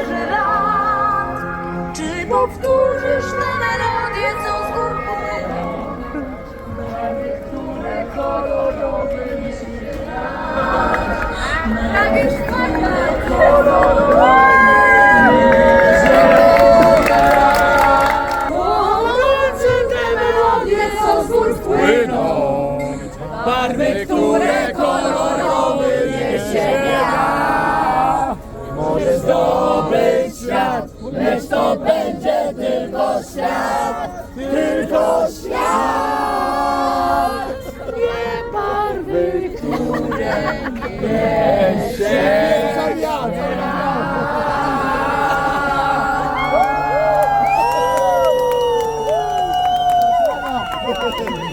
leży lat. Czy powtórzysz tę melodię, tak tak co z gór Które kolorowymi się Tak jest kolorowe. Barwy, które będzie tylko świat, tylko świat. Nie barwy, które nie się Thank you.